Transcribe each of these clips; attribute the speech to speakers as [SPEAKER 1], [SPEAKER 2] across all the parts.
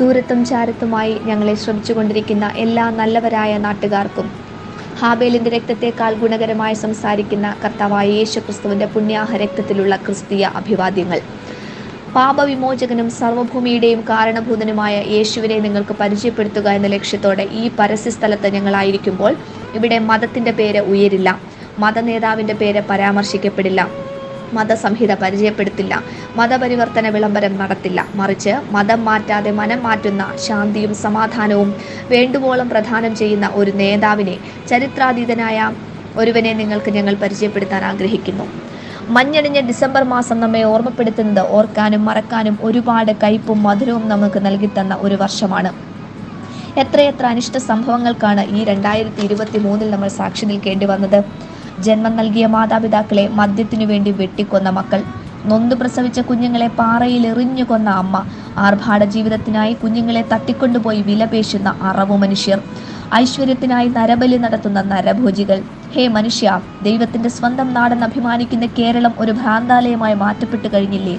[SPEAKER 1] ദൂരത്തും ചാരത്തുമായി ഞങ്ങളെ ശ്രമിച്ചുകൊണ്ടിരിക്കുന്ന എല്ലാ നല്ലവരായ നാട്ടുകാർക്കും ഹാബേലിന്റെ രക്തത്തെക്കാൾ ഗുണകരമായി സംസാരിക്കുന്ന കർത്താവായ യേശു ക്രിസ്തുവിന്റെ പുണ്യാഹ രക്തത്തിലുള്ള ക്രിസ്തീയ അഭിവാദ്യങ്ങൾ. പാപവിമോചകനും സർവഭൂമിയുടെയും കാരണഭൂതനുമായ യേശുവിനെ നിങ്ങൾക്ക് പരിചയപ്പെടുത്തുക എന്ന ലക്ഷ്യത്തോടെ ഈ പരസ്യസ്ഥലത്ത് ഞങ്ങളായിരിക്കുമ്പോൾ ഇവിടെ മതത്തിന്റെ പേര് ഉയരില്ല മതനേതാവിന്റെ പേര് പരാമർശിക്കപ്പെടില്ല. മതസംഹിത പരിചയപ്പെടുത്തില്ല. മതപരിവർത്തന വിളംബരം നടത്തില്ല. മറിച്ച് മതം മാറ്റാതെ മനം മാറ്റുന്ന ശാന്തിയും സമാധാനവും വേണ്ടുവോളം പ്രധാനം ചെയ്യുന്ന ഒരു നേതാവിനെ ചരിത്രാതീതനായ ഒരുവനെ നിങ്ങൾക്ക് ഞങ്ങൾ പരിചയപ്പെടുത്താൻ ആഗ്രഹിക്കുന്നു. മഞ്ഞണിഞ്ഞ ഡിസംബർ മാസം നമ്മെ ഓർമ്മപ്പെടുത്തുന്നത് ഓർക്കാനും മറക്കാനും ഒരുപാട് കയ്പും മധുരവും നമുക്ക് നൽകിത്തന്ന ഒരു വർഷമാണ്. എത്രയെത്ര അനിഷ്ട സംഭവങ്ങൾക്കാണ് ഈ രണ്ടായിരത്തി ഇരുപത്തി മൂന്നിൽ നമ്മൾ സാക്ഷി നിൽക്കേണ്ടി വന്നത്? ജന്മം നൽകിയ മാതാപിതാക്കളെ മദ്യത്തിനു വേണ്ടി വെട്ടിക്കൊന്ന മക്കൾ. നൊന്തു പ്രസവിച്ച കുഞ്ഞുങ്ങളെ പാറയിൽ എറിഞ്ഞു കൊന്ന അമ്മ. ആർഭാട ജീവിതത്തിനായി കുഞ്ഞുങ്ങളെ തട്ടിക്കൊണ്ടുപോയി വിലപേശുന്ന അറവു മനുഷ്യർ. ഐശ്വര്യത്തിനായി നരബലി നടത്തുന്ന നരഭോജികൾ. ഹേ മനുഷ്യ ദൈവത്തിന്റെ സ്വന്തം നാടെന്ന് അഭിമാനിക്കുന്ന കേരളം ഒരു ഭ്രാന്താലയമായി മാറ്റപ്പെട്ടു കഴിഞ്ഞില്ലേ?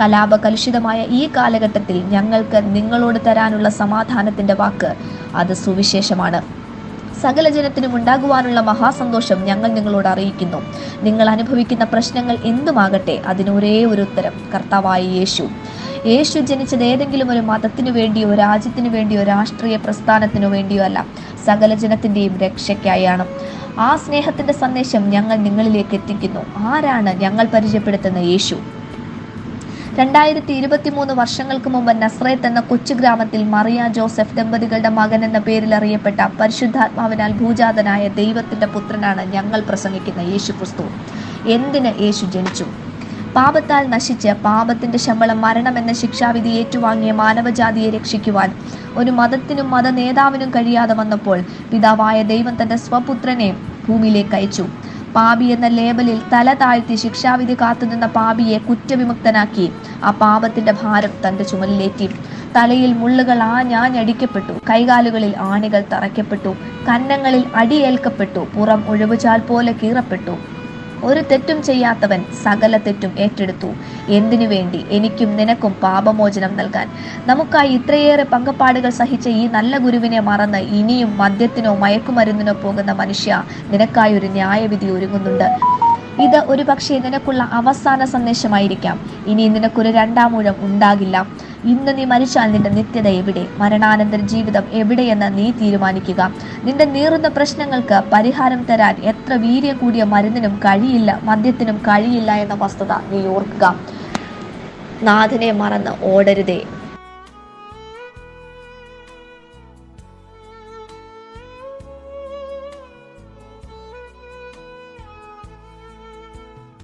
[SPEAKER 1] കലാപ കലുഷിതമായ ഈ കാലഘട്ടത്തിൽ ഞങ്ങൾക്ക് നിങ്ങളോട് തരാനുള്ള സമാധാനത്തിന്റെ വാക്ക്. അത് സുവിശേഷമാണ്. സകല ജനത്തിനും ഉണ്ടാകുവാനുള്ള മഹാസന്തോഷം ഞങ്ങൾ നിങ്ങളോട് അറിയിക്കുന്നു. നിങ്ങൾ അനുഭവിക്കുന്ന പ്രശ്നങ്ങൾ എന്തുമാകട്ടെ അതിന് ഒരേ ഒരു ഉത്തരം കർത്താവായ യേശു. യേശു ജനിച്ചത് ഏതെങ്കിലും ഒരു മതത്തിനു വേണ്ടിയോ രാജ്യത്തിനു വേണ്ടിയോ രാഷ്ട്രീയ പ്രസ്ഥാനത്തിനു വേണ്ടിയോ അല്ല സകല ജനത്തിന്റെയും രക്ഷയ്ക്കായാണ്. ആ സ്നേഹത്തിന്റെ സന്ദേശം ഞങ്ങൾ നിങ്ങളിലേക്ക് എത്തിക്കുന്നു. ആരാണ് ഞങ്ങൾ പരിചയപ്പെടുത്തുന്ന യേശു? രണ്ടായിരത്തി ഇരുപത്തി മൂന്ന് വർഷങ്ങൾക്ക് മുമ്പ് നസ്രേത്ത് എന്ന കൊച്ചു ഗ്രാമത്തിൽ മറിയ ജോസഫ് ദമ്പതികളുടെ മകൻ എന്ന പേരിൽ അറിയപ്പെട്ട പരിശുദ്ധാത്മാവിനാൽ ഭൂജാതനായ ദൈവത്തിന്റെ പുത്രനാണ് ഞങ്ങൾ പ്രസംഗിക്കുന്ന യേശു ക്രിസ്തു എന്തിന് യേശു ജനിച്ചു? പാപത്താൽ നശിച്ച് പാപത്തിന്റെ ശമ്പളം മരണമെന്ന ശിക്ഷാവിധി ഏറ്റുവാങ്ങിയ മാനവജാതിയെ രക്ഷിക്കുവാൻ ഒരു മതത്തിനും മത നേതാവിനും കഴിയാതെ വന്നപ്പോൾ പിതാവായ ദൈവം തന്റെ സ്വപുത്രനെ ഭൂമിയിലേക്ക് അയച്ചു. പാപി എന്ന ലേബലിൽ തല താഴ്ത്തി ശിക്ഷാവിധി കാത്തുനിന്ന പാപിയെ കുറ്റവിമുക്തനാക്കി. ആ പാപത്തിന്റെ ഭാരം തന്റെ ചുമലിലേറ്റി. തലയിൽ മുള്ളുകൾ ആഞ്ഞാഞ്ഞടിക്കപ്പെട്ടു. കൈകാലുകളിൽ ആണികൾ തറയ്ക്കപ്പെട്ടു. കന്നങ്ങളിൽ അടിയേൽക്കപ്പെട്ടു. പുറം ഒഴിവുചാൽ പോലെ കീറപ്പെട്ടു. ഒരു തെറ്റും ചെയ്യാത്തവൻ സകല തെറ്റും ഏറ്റെടുത്തു. എന്തിനു വേണ്ടി? എനിക്കും നിനക്കും പാപമോചനം നൽകാൻ. നമുക്കായി ഇത്രയേറെ പങ്കപ്പാടുകൾ സഹിച്ച ഈ നല്ല ഗുരുവിനെ മറന്ന് ഇനിയും മദ്യത്തിനോ മയക്കുമരുന്നിനോ പോകുന്ന മനുഷ്യ നിനക്കായി ഒരു ന്യായവിധി ഒരുങ്ങുന്നുണ്ട്. ഇത് ഒരു പക്ഷേ നിനക്കുള്ള അവസാന സന്ദേശമായിരിക്കാം. ഇനി നിനക്കൊരു രണ്ടാം ഊഴം ഉണ്ടാകില്ല. ഇന്ന് നീ മരിച്ചാൽ നിന്റെ നിത്യത എവിടെ? മരണാനന്തര ജീവിതം എവിടെയെന്ന് നീ തീരുമാനിക്കുക. നിന്റെ നീറുന്ന പ്രശ്നങ്ങൾക്ക് പരിഹാരം തരാൻ എത്ര വീര്യം കൂടിയ മരുന്നിനും കഴിയില്ല മദ്യത്തിനും കഴിയില്ല എന്ന വസ്തുത നീ ഓർക്കുക. നാഥനെ മറന്ന് ഓടരുതേ.